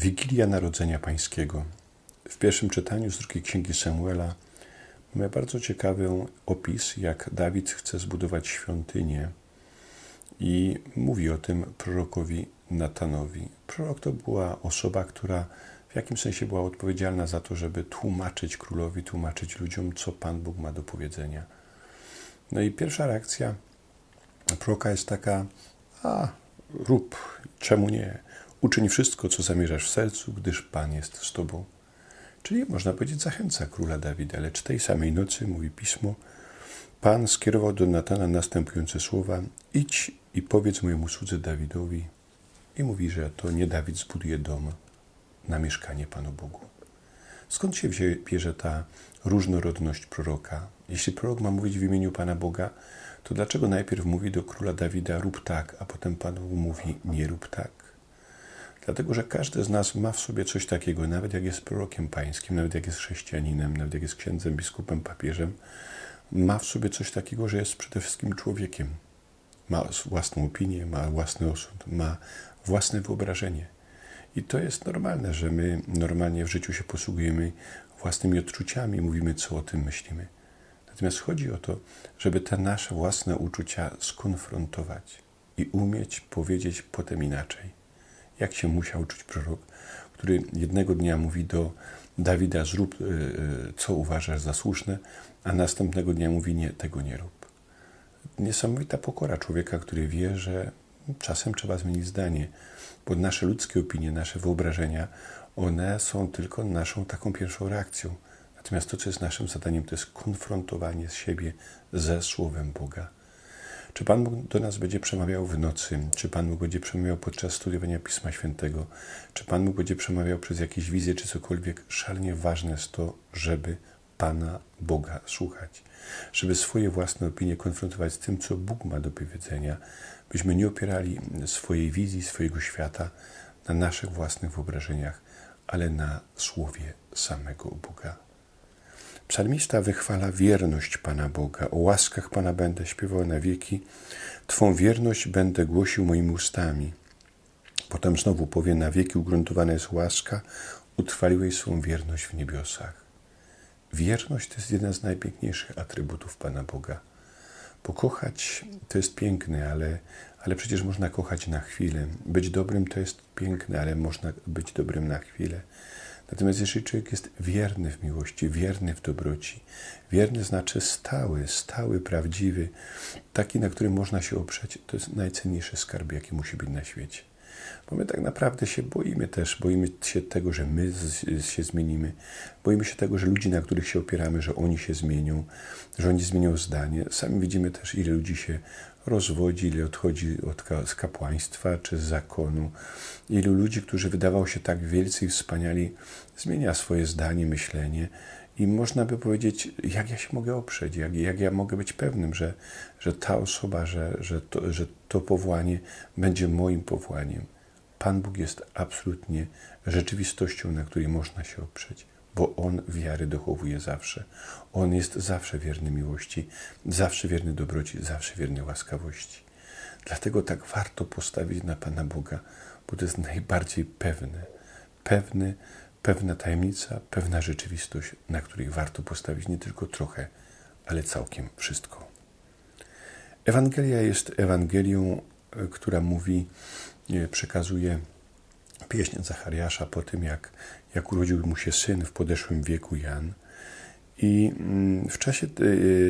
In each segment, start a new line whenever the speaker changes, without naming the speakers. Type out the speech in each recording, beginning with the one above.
Wigilia Narodzenia Pańskiego. W pierwszym czytaniu z drugiej księgi Samuela mamy bardzo ciekawy opis, jak Dawid chce zbudować świątynię i mówi o tym prorokowi Natanowi. Prorok to była osoba, która w jakimś sensie była odpowiedzialna za to, żeby tłumaczyć królowi, tłumaczyć ludziom, co Pan Bóg ma do powiedzenia. No i pierwsza reakcja proroka jest taka, a rób, czemu nie? Uczyń wszystko, co zamierzasz w sercu, gdyż Pan jest z tobą. Czyli można powiedzieć, zachęca króla Dawida, lecz tej samej nocy, mówi pismo, Pan skierował do Natana następujące słowa: Idź i powiedz mojemu słudze Dawidowi. I mówi, że to nie Dawid zbuduje dom na mieszkanie Panu Bogu. Skąd się bierze ta różnorodność proroka? Jeśli prorok ma mówić w imieniu Pana Boga, to dlaczego najpierw mówi do króla Dawida rób tak, a potem Pan Bóg mówi nie rób tak? Dlatego, że każdy z nas ma w sobie coś takiego, nawet jak jest prorokiem pańskim, nawet jak jest chrześcijaninem, nawet jak jest księdzem, biskupem, papieżem, ma w sobie coś takiego, że jest przede wszystkim człowiekiem. Ma własną opinię, ma własny osąd, ma własne wyobrażenie. I to jest normalne, że my normalnie w życiu się posługujemy własnymi odczuciami, mówimy, co o tym myślimy. Natomiast chodzi o to, żeby te nasze własne uczucia skonfrontować i umieć powiedzieć potem inaczej jak się musiał czuć prorok, który jednego dnia mówi do Dawida: Zrób, y, y, co uważasz za słuszne, a następnego dnia mówi: Nie, tego nie rób. Niesamowita pokora człowieka, który wie, że czasem trzeba zmienić zdanie, bo nasze ludzkie opinie, nasze wyobrażenia, one są tylko naszą taką pierwszą reakcją. Natomiast to, co jest naszym zadaniem, to jest konfrontowanie siebie ze Słowem Boga. Czy Pan Bóg do nas będzie przemawiał w nocy? Czy Pan Bóg będzie przemawiał podczas studiowania Pisma Świętego? Czy Pan Bóg będzie przemawiał przez jakieś wizje czy cokolwiek? Szalenie ważne jest to, żeby Pana Boga słuchać. Żeby swoje własne opinie konfrontować z tym, co Bóg ma do powiedzenia. Byśmy nie opierali swojej wizji, swojego świata na naszych własnych wyobrażeniach, ale na słowie samego Boga. Psalmista wychwala wierność Pana Boga. O łaskach Pana będę śpiewał na wieki. Twą wierność będę głosił moimi ustami. Potem znowu powie, na wieki ugruntowana jest łaska, utrwaliłeś swą wierność w niebiosach. Wierność to jest jeden z najpiękniejszych atrybutów Pana Boga. Pokochać to jest piękne, ale, ale przecież można kochać na chwilę. Być dobrym to jest piękne, ale można być dobrym na chwilę. Natomiast jeżeli człowiek jest wierny w miłości, wierny w dobroci, wierny znaczy stały, stały, prawdziwy, taki, na którym można się oprzeć, to jest najcenniejszy skarb, jaki musi być na świecie. Bo my tak naprawdę się boimy też, boimy się tego, że my się zmienimy, boimy się tego, że ludzi, na których się opieramy, że oni się zmienią, że oni zmienią zdanie. Sami widzimy też, ile ludzi się rozwodzi, ile odchodzi od, z kapłaństwa czy z zakonu. Ilu ludzi, którzy wydawało się tak wielcy i wspaniali, zmienia swoje zdanie, myślenie. I można by powiedzieć, jak ja się mogę oprzeć, jak, jak ja mogę być pewnym, że, że ta osoba, że, że, to, że to powołanie będzie moim powołaniem. Pan Bóg jest absolutnie rzeczywistością, na której można się oprzeć, bo On wiary dochowuje zawsze. On jest zawsze wierny miłości, zawsze wierny dobroci, zawsze wierny łaskawości. Dlatego tak warto postawić na Pana Boga, bo to jest najbardziej pewne, pewny, pewna tajemnica, pewna rzeczywistość, na której warto postawić nie tylko trochę, ale całkiem wszystko. Ewangelia jest Ewangelią, e, która mówi, przekazuje pieśń Zachariasza po tym, jak, jak urodził mu się syn w podeszłym wieku Jan. I mm, w czasie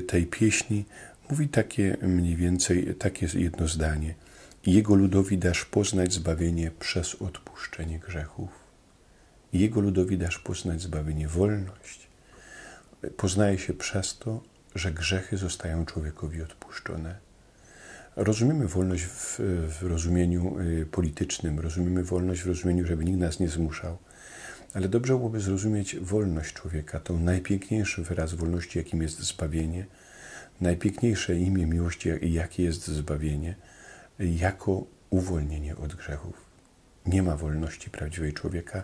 tej pieśni mówi takie mniej więcej, takie jedno zdanie. Jego ludowi dasz poznać zbawienie przez odpuszczenie grzechów. Jego ludowi dasz poznać zbawienie, wolność. Poznaje się przez to, że grzechy zostają człowiekowi odpuszczone Rozumiemy wolność w, w, rozumieniu y, politycznym, rozumiemy wolność w rozumieniu, żeby nikt nas nie zmuszał, ale dobrze byłoby zrozumieć wolność człowieka, to najpiękniejszy wyraz wolności, jakim jest zbawienie, najpiękniejsze imię miłości, jakie jest zbawienie, jako uwolnienie od grzechów. Nie ma wolności prawdziwej człowieka,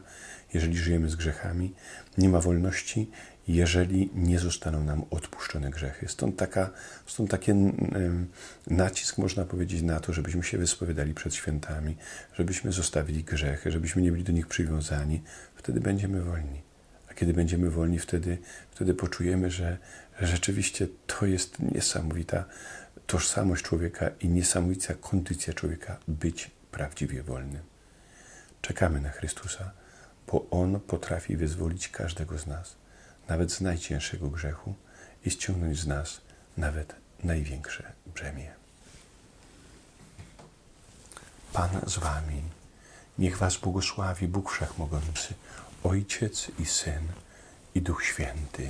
jeżeli żyjemy z grzechami. Nie ma wolności, jeżeli nie zostaną nam odpuszczone grzechy. Stąd, taka, stąd taki nacisk, można powiedzieć, na to, żebyśmy się wyspowiadali przed świętami, żebyśmy zostawili grzechy, żebyśmy nie byli do nich przywiązani. Wtedy będziemy wolni. A kiedy będziemy wolni, wtedy, wtedy poczujemy, że rzeczywiście to jest niesamowita tożsamość człowieka i niesamowita kondycja człowieka być prawdziwie wolnym. Czekamy na Chrystusa, bo On potrafi wyzwolić każdego z nas, nawet z najcięższego grzechu i ściągnąć z nas nawet największe brzemię. Pan z Wami, niech Was błogosławi Bóg Wszechmogący, Ojciec i Syn i Duch Święty.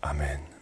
Amen.